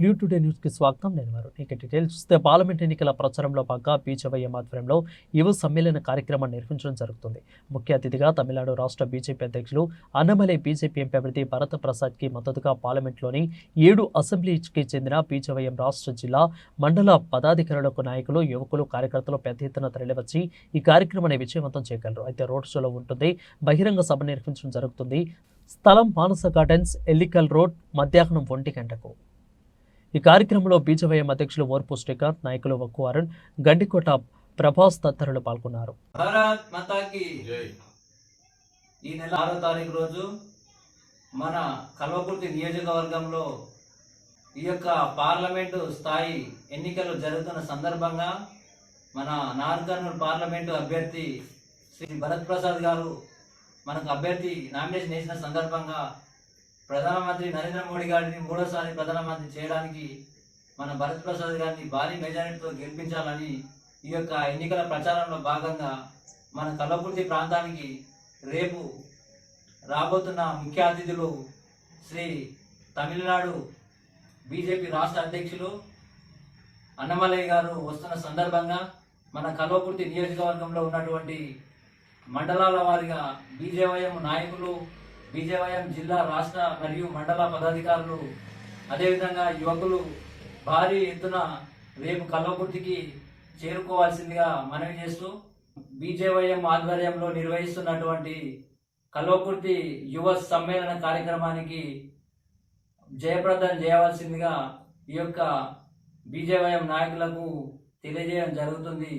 New today న్యూస్కి స్వాగతం. నేను వారు. ఇక డీటెయిల్స్ చూస్తే పార్లమెంట్ ఎన్నికల ప్రచారంలో భాగంగా బీజేవైఎం ఆధ్వర్యంలో యువ సమ్మేళన కార్యక్రమాన్ని నిర్వహించడం జరుగుతుంది. ముఖ్య అతిథిగా తమిళనాడు రాష్ట్ర బీజేపీ అధ్యక్షులు అన్నమలై బీజేపీ ఎంపీ అభ్యర్థి భరత్ ప్రసాద్కి మద్దతుగా పార్లమెంట్లోని ఏడు అసెంబ్లీకి చెందిన బీజేవైఎం రాష్ట్ర జిల్లా మండల పదాధికారులకు నాయకులు యువకులు కార్యకర్తలు పెద్ద ఎత్తున తరలివచ్చి ఈ కార్యక్రమాన్ని విజయవంతం చేయగలరు. అయితే రోడ్ షోలో ఉంటుంది. బహిరంగ సభ నిర్వహించడం జరుగుతుంది. స్థలం మానస గార్డెన్స్ ఎల్లికల్ రోడ్ మధ్యాహ్నం ఒంటి గంటకు. ఈ కార్యక్రమంలో బీజేవైఎం అధ్యక్షులు ఓర్పు శ్రీకాంత్ నాయకులు వక్కు అరుణ్ గండికోట ప్రభాస్ తదితరులు పాల్గొన్నారు. భారత్ మాతాకి జై. ఈ నెల ఆరో తారీఖు రోజు మన కల్వకుర్తి నియోజకవర్గంలో ఈ యొక్క పార్లమెంటు స్థాయి ఎన్నికలు జరుగుతున్న సందర్భంగా మన నార్కర్నూలు పార్లమెంటు అభ్యర్థి శ్రీ భరత్ ప్రసాద్ గారు మనకు అభ్యర్థి నామినేషన్ వేసిన సందర్భంగా ప్రధానమంత్రి నరేంద్ర మోడీ గారిని మూడోసారి ప్రధానమంత్రి చేయడానికి మన భరత్ ప్రసాద్ గారిని భారీ మెజారిటీతో గెలిపించాలని ఈ యొక్క ఎన్నికల ప్రచారంలో భాగంగా మన కల్లకుర్తి ప్రాంతానికి రేపు రాబోతున్న ముఖ్య అతిథులు శ్రీ తమిళనాడు బీజేపీ రాష్ట్ర అధ్యక్షులు అన్నమలయ్య గారు వస్తున్న సందర్భంగా మన కల్వకుర్తి నియోజకవర్గంలో ఉన్నటువంటి మండలాల వారిగా బీజేవైఎం నాయకులు బీజేవైఎం జిల్లా రాష్ట్ర మరియు మండల పదాధికారులు అదేవిధంగా యువకులు భారీ ఎత్తున రేపు కల్వకుర్తికి చేరుకోవాల్సిందిగా మనవి చేస్తూ బీజేవైఎం ఆధ్వర్యంలో నిర్వహిస్తున్నటువంటి కల్వకుర్తి యువ సమ్మేళన కార్యక్రమానికి జయప్రదం చేయవలసిందిగా ఈ యొక్క బీజేవైఎం నాయకులకు తెలియజేయడం జరుగుతుంది.